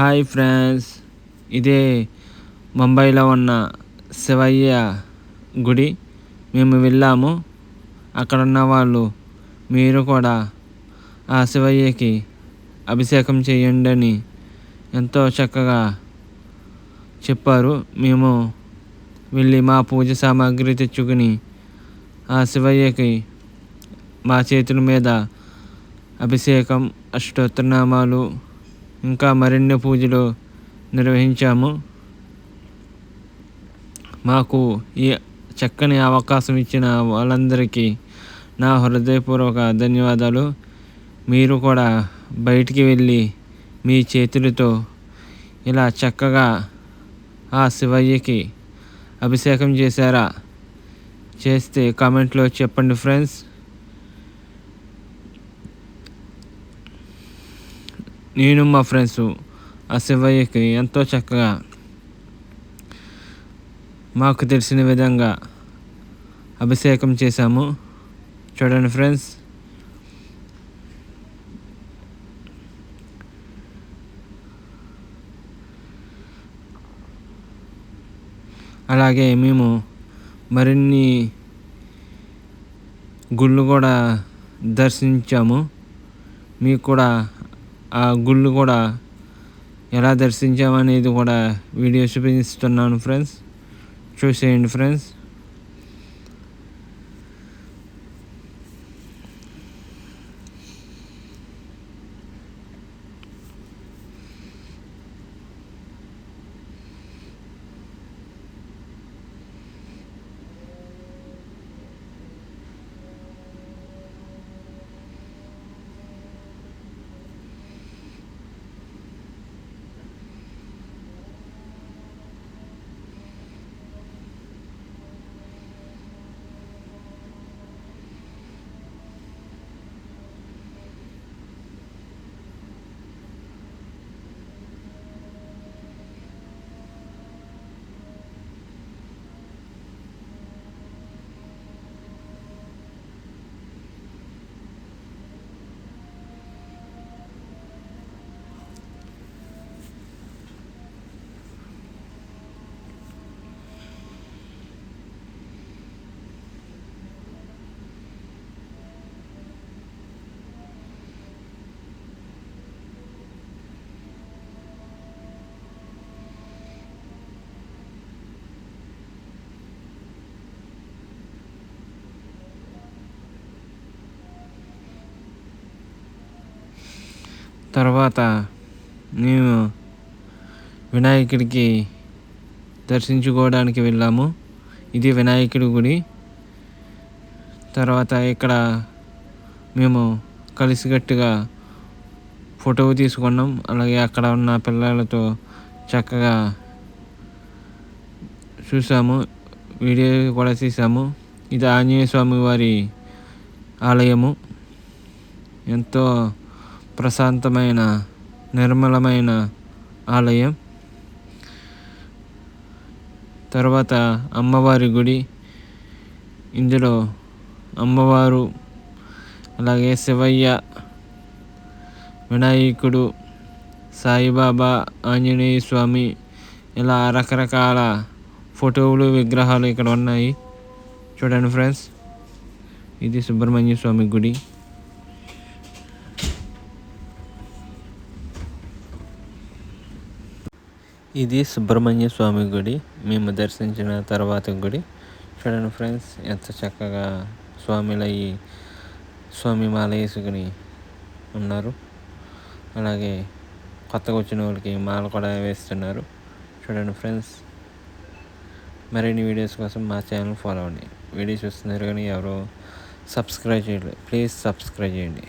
Hi friends ఇదే ముంబైలో ఉన్న శివయ్య గుడి. మేము వెళ్ళాము. అక్కడ ఉన్న వాళ్ళు మీరు కూడా ఆ శివయ్యకి అభిషేకం చేయండి అని ఎంతో చక్కగా చెప్పారు. మేము వెళ్ళి మా పూజ సామాగ్రి తెచ్చుకుని ఆ శివయ్యకి మా చేతుల మీద అభిషేకం అష్టోత్తరనామాలు ఇంకా మరిన్ని పూజలు నిర్వహించాము. మాకు ఈ చక్కని అవకాశం ఇచ్చిన వాళ్ళందరికీ నా హృదయపూర్వక ధన్యవాదాలు. మీరు కూడా బయటికి వెళ్ళి మీ చేతులతో ఇలా చక్కగా ఆ శివయ్యకి అభిషేకం చేశారా? చేస్తే కామెంట్లో చెప్పండి ఫ్రెండ్స్. నేను మా ఫ్రెండ్స్ ఆ శివయ్యకి ఎంతో చక్కగా మాకు తెలిసిన విధంగా అభిషేకం చేశాము చూడండి ఫ్రెండ్స్ అలాగే మేము మరిన్ని గుళ్ళు కూడా దర్శించాము మీకు కూడా ఆ గుళ్ళు కూడా ఎలా దర్శించామనేది కూడా వీడియో చూపిస్తున్నాను ఫ్రెండ్స్. చూసేయండి ఫ్రెండ్స్. తర్వాత మేము వినాయకుడికి దర్శించుకోవడానికి వెళ్ళాము. ఇది వినాయకుడి గుడి. తర్వాత ఇక్కడ మేము కలిసికట్టుగా ఫోటో తీసుకున్నాం. అలాగే అక్కడ ఉన్న పిల్లలతో చక్కగా చూసాము. వీడియో కూడా తీసాము. ఇది ఆంజనేయ స్వామి వారి ఆలయము. ఎంతో ప్రశాంతమైన నిర్మలమైన ఆలయం. తర్వాత అమ్మవారి గుడి. ఇందులో అమ్మవారు అలాగే శివయ్య వినాయకుడు సాయిబాబా ఆంజనేయ స్వామి ఇలా రకరకాల ఫోటోలు విగ్రహాలు ఇక్కడ ఉన్నాయి. చూడండి ఫ్రెండ్స్ ఇది సుబ్రహ్మణ్య స్వామి గుడి. ఇది సుబ్రహ్మణ్య స్వామి గుడి. మేము దర్శించిన తర్వాత గుడి. చూడండి ఫ్రెండ్స్ ఎంత చక్కగా స్వామిలయ్యి స్వామి మాల వేసుకుని ఉన్నారు. అలాగే కొత్తగా వచ్చిన వాళ్ళకి మాల కూడా వేస్తున్నారు. చూడండి ఫ్రెండ్స్ మరిన్ని వీడియోస్ కోసం మా ఛానల్ ఫాలో అవ్వండి. వీడియో చూస్తున్నారు కానీ ఎవరో సబ్స్క్రైబ్ చేయలేదు. ప్లీజ్ సబ్స్క్రైబ్ చేయండి.